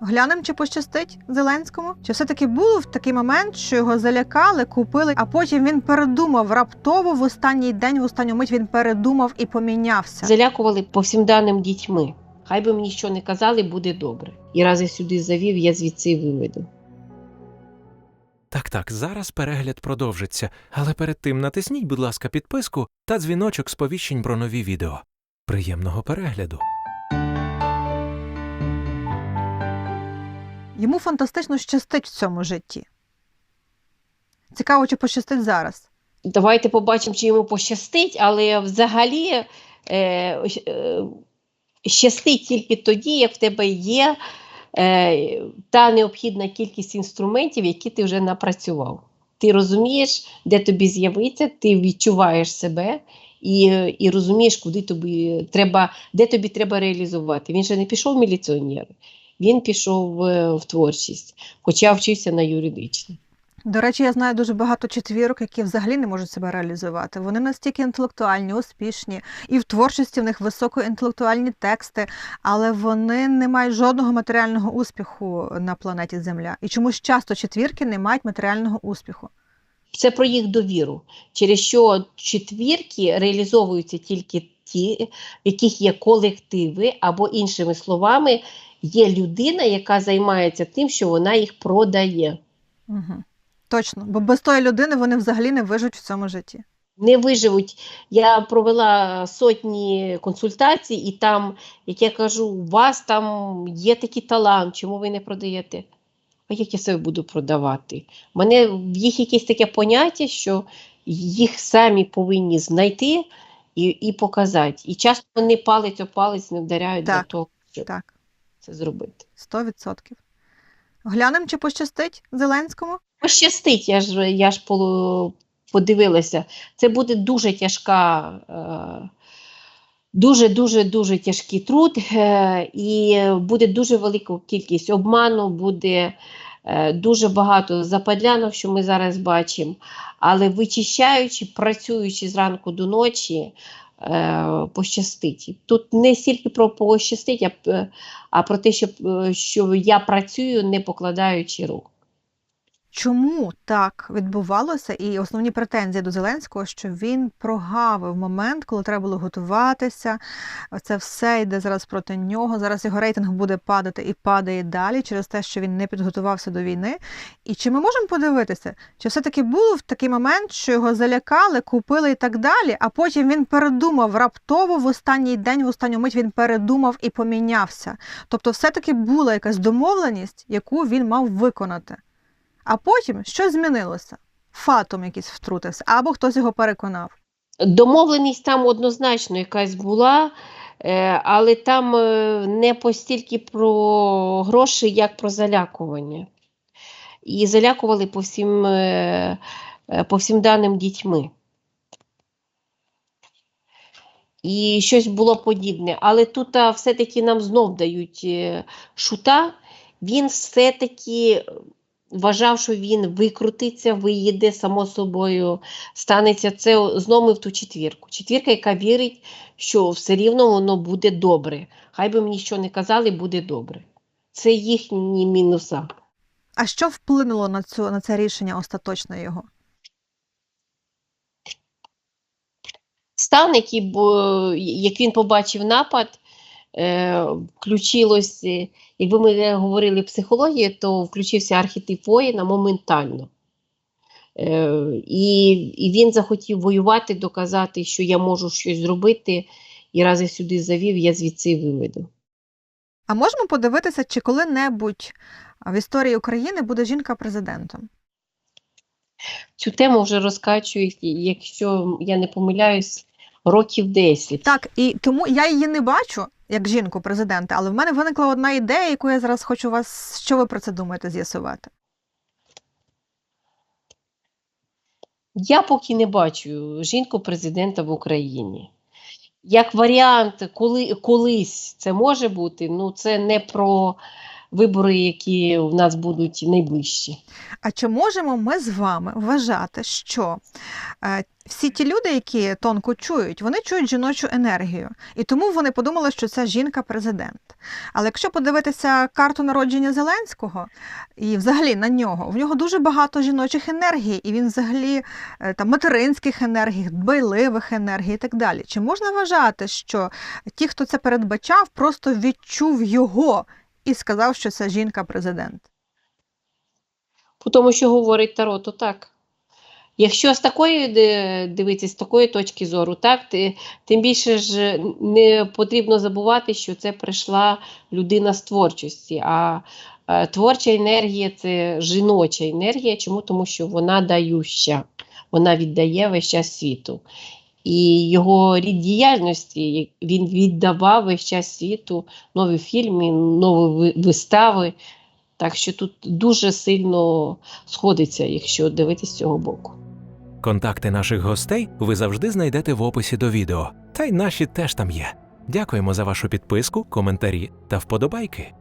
Глянемо, чи пощастить Зеленському? Чи все-таки був такий момент, що його залякали, купили, а потім він передумав раптово в останній день, в останню мить він передумав і помінявся. Залякували по всім даним дітьми. Хай би мені що не казали, буде добре. І раз я сюди завів, я звідси виведу. Так, так, зараз перегляд продовжиться, але перед тим натисніть, будь ласка, підписку та дзвіночок сповіщень про нові відео. Приємного перегляду! Йому фантастично щастить в цьому житті. Цікаво, чи пощастить зараз. Давайте побачимо, чи йому пощастить, але взагалі е, е, щастить тільки тоді, як в тебе є е, та необхідна кількість інструментів, які ти вже напрацював. Ти розумієш, де тобі з'явиться, ти відчуваєш себе і, і розумієш, куди тобі треба, де тобі треба реалізувати. Він же не пішов в міліціонери, він пішов е, в творчість, хоча вчився на юридичній. До речі, я знаю дуже багато четвірок, які взагалі не можуть себе реалізувати. Вони настільки інтелектуальні, успішні, і в творчості в них високоінтелектуальні тексти, але вони не мають жодного матеріального успіху на планеті Земля. І чомусь часто четвірки не мають матеріального успіху. Це про їх довіру, через що четвірки реалізовуються тільки ті, в яких є колективи, або іншими словами, є людина, яка займається тим, що вона їх продає. Угу. Точно, бо без тої людини вони взагалі не виживуть в цьому житті. Не виживуть. Я провела сотні консультацій, і там, як я кажу, у вас там є такий талант, чому ви не продаєте? А як я себе буду продавати? У мене в їх якесь таке поняття, що їх самі повинні знайти і, і показати. І часто вони палець о палець не вдаряють Так. того, щоб Так, це зробити. 100%. Глянемо, чи пощастить Зеленському? Пощастить, я ж, я ж полу- подивилася. Це буде дуже тяжка, е, дуже дуже дуже тяжкий труд, е, і буде дуже велика кількість обману, буде е, дуже багато западлянок, що ми зараз бачимо. Але вичищаючи, працюючи зранку до ночі, пощастить. Тут не стільки про пощастить, а, про те, е, що я працюю, не покладаючи рук. Чому так відбувалося? І основні претензії до Зеленського, що він прогавив момент, коли треба було готуватися. Це все йде зараз проти нього. Зараз його рейтинг буде падати і падає далі через те, що він не підготувався до війни. І чи ми можемо подивитися, чи все-таки був такий момент, що його залякали, купили і так далі, а потім він передумав раптово в останній день, в останню мить він передумав і помінявся. Тобто, все-таки була якась домовленість, яку він мав виконати. А потім щось змінилося. Фатум якийсь втрутився, або хтось його переконав. Домовленість там однозначно якась була, е, але там е, не постільки про гроші, як про залякування. І залякували по всім, е, по всім даним дітьми. І щось було подібне. Але тут все-таки нам знов дають шута. Він все-таки вважав, що він викрутиться, виїде само собою, станеться це знову ми в ту четвірку. Четвірка, яка вірить, що все рівно воно буде добре. Хай би мені що не казали, буде добре. Це їхні мінуса. А що вплинуло на, цю, на це рішення остаточне його? Стан, який, як він побачив напад, включилось, е, якби ми говорили психологію, то включився архетип воїна моментально. Е, і, і він захотів воювати, доказати, що я можу щось зробити, і раз я сюди завів, я звідси виведу. А можемо подивитися, чи коли-небудь в історії України буде жінка президентом? Цю тему вже розкачують, якщо я не помиляюсь, років 10. Так, і тому я її не бачу як жінку президента, але в мене виникла одна ідея, яку я зараз хочу вас, що ви про це думаєте, з'ясувати. Я поки не бачу жінку президента в Україні. Як варіант, коли колись це може бути, ну це не про вибори, які в нас будуть найближчі. А чи можемо ми з вами вважати, що е, всі ті люди, які тонко чують, вони чують жіночу енергію, і тому вони подумали, що це жінка-президент. Але якщо подивитися карту народження Зеленського і взагалі на нього, в нього дуже багато жіночих енергій, і він взагалі е, там материнських енергій, дбайливих енергій і так далі. Чи можна вважати, що ті, хто це передбачав, просто відчув його і сказав, що це жінка-президент? По тому, що говорить Таро, то так. Якщо з такої дивитися, з такої точки зору, так, ти, тим більше ж не потрібно забувати, що це прийшла людина з творчості. А е, творча енергія це жіноча енергія. Чому? Тому що вона дающа, вона віддає весь час світу. І його рід діяльності він віддавав весь час світу нові фільми, нові вистави. Так що тут дуже сильно сходиться, якщо дивитися з цього боку. Контакти наших гостей ви завжди знайдете в описі до відео. Та й наші теж там є. Дякуємо за вашу підписку, коментарі та вподобайки.